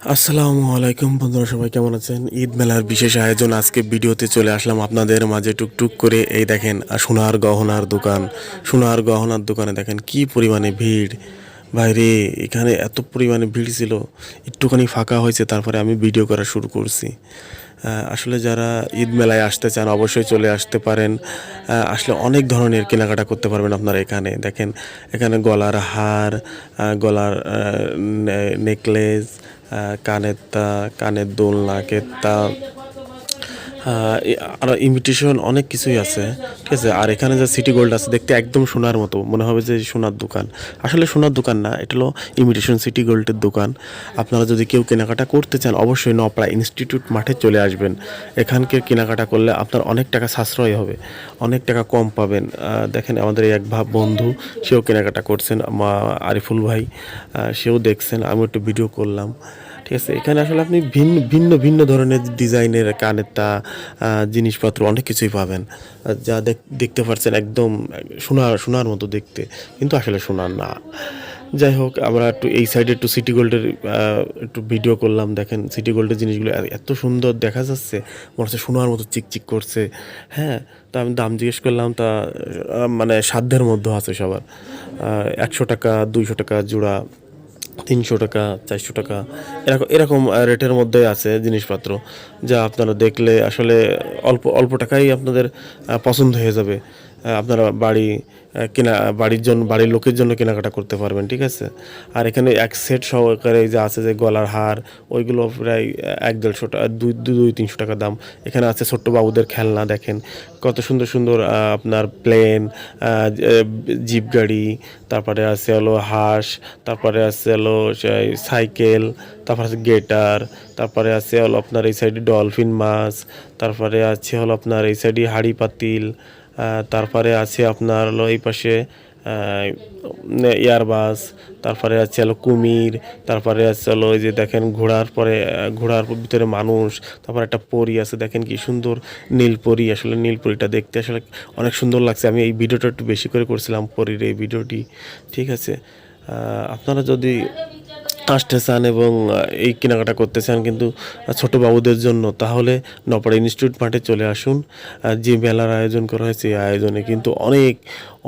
আসসালামু আলাইকুম বন্ধুরা, সবাই কেমন আছেন? ঈদ মেলার বিশেষ আয়োজন আজকে ভিডিওতে চলে আসলাম আপনাদের মাঝে টুকটুক করে। এই দেখেন সোনার গহনার দোকান। সোনার গহনার দোকানে দেখেন কি পরিমাণে ভিড়। বাইরে এখানে এত পরিমাণে ভিড় ছিল, একটুখানি ফাঁকা হয়েছে, তারপরে আমি ভিডিও করা শুরু করছি। আসলে যারা ঈদ মেলায় আসতে চান, অবশ্যই চলে আসতে পারেন। আসলে অনেক ধরনের কেনাকাটা করতে পারবেন আপনারা এখানে। দেখেন, এখানে গলার হার গলার নেকলেস কানের তা, কানের দোল, নাকের তা আর ইমিটেশন অনেক কিছুই আছে, ঠিক আছে? আর এখানে যে সিটি গোল্ড আছে, দেখতে একদম সোনার মতো, মনে হবে যে সোনার দোকান। আসলে সোনার দোকান না, এটা হলো ইমিটেশন সিটি গোল্ডের দোকান। আপনারা যদি কেউ কেনাকাটা করতে চান, অবশ্যই নপড়া ইনস্টিটিউট মাঠে চলে আসবেন। এখানকার কেনাকাটা করলে আপনার অনেক টাকা সাশ্রয় হবে, অনেক টাকা কম পাবেন। দেখেন আমাদের এক ভাব বন্ধু, সেও কেনাকাটা করছেন আরিফুল ভাই সেও দেখছেন আমি একটু ভিডিও করলাম। ঠিক আছে, এখানে আসলে আপনি ভিন্ন ভিন্ন ভিন্ন ধরনের ডিজাইনের কানের তা জিনিসপত্র অনেক কিছুই পাবেন। যা দেখ- দেখতে পাচ্ছেন একদম সোনার সোনার মতো দেখতে, কিন্তু আসলে সোনার না। যাই হোক, আমরা একটু এই সাইডে একটু সিটি গোল্ডের একটু ভিডিও করলাম, দেখেন সিটি গোল্ডের জিনিসগুলো এত সুন্দর দেখা যাচ্ছে, মনে হচ্ছে সোনার মতো চিকচিক করছে হ্যাঁ? তা আমি দাম জিজ্ঞেস করলাম, তা মানে সাধ্যের মধ্যে আছে সবার। একশো টাকা, দুইশো টাকা জোড়া তিনশো টাকা, চারশো টাকা, এরকম এরকম রেটের মধ্যে আছে জিনিসপত্র, যা আপনারা দেখলে আসলে অল্প অল্প টাকাই আপনাদের পছন্দ হয়ে যাবে। আপনারা বাড়ি কেনা, বাড়ির জন্য, বাড়ির লোকের জন্য কেনাকাটা করতে পারবেন, ঠিক আছে? আর এখানে এক সেট সহকারে যে আছে যে গলার হার, ওইগুলো প্রায় এক দেড়শো টাকা দুই দুই তিনশো টাকা দাম। এখানে আছে ছোট্ট বাবুদের খেলনা, দেখেন। কত সুন্দর সুন্দর আপনার প্লেন জিপ গাড়ি, তারপরে আছে হলো হাঁস, তারপরে আছে হলো সেই সাইকেল, তারপরে আছে গেটার, তারপরে আছে হলো আপনার এই সাইডে ডলফিন মাছ, তারপরে আছে হলো আপনার এই সাইডে হাড়ি পাতিল তারপরে আছে আপনার হলো এই পাশে এয়ারবাস তারপরে আছে হলো কুমির, তারপরে আছে হলো ওই যে দেখেন ঘোড়ার পরে ঘোড়ার ভিতরে মানুষ, তারপর একটা পরি আছে, দেখেন কি সুন্দর নীল পরি, আসলে নীল পরিটা দেখতে আসলে অনেক সুন্দর লাগছে। আমি এই ভিডিওটা একটু বেশি করে করছিলাম পরির এই ভিডিওটি, ঠিক আছে? আপনারা যদি আসতে চান এবং এই কেনাকাটা করতে চান কিন্তু ছোট বাবুদের জন্য, তাহলে নপাড়া ইনস্টিটিউট মাঠে চলে আসুন। যে মেলার আয়োজন করা হয়েছে, এই আয়োজনে কিন্তু অনেক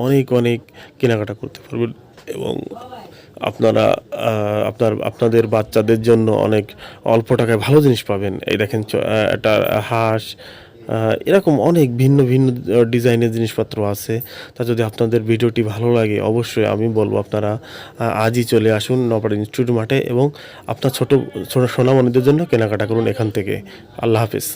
অনেক অনেক কেনাকাটা করতে পারবেন এবং আপনারা আপনার, আপনাদের বাচ্চাদের জন্য অনেক অল্প টাকায় ভালো জিনিস পাবেন। এই দেখেন একটা হাঁস এরকম অনেক ভিন্ন ভিন্ন ডিজাইনের জিনিসপত্র আছে। তা যদি আপনাদের ভিডিওটি ভালো লাগে, অবশ্যই আমি বলব আপনারা আজই চলে আসুন নপাড়া ইনস্টিটিউট মাঠে এবং আপনার ছোটো সোনামণিদের জন্য কেনাকাটা করুন এখান থেকে। আল্লাহ হাফিজ।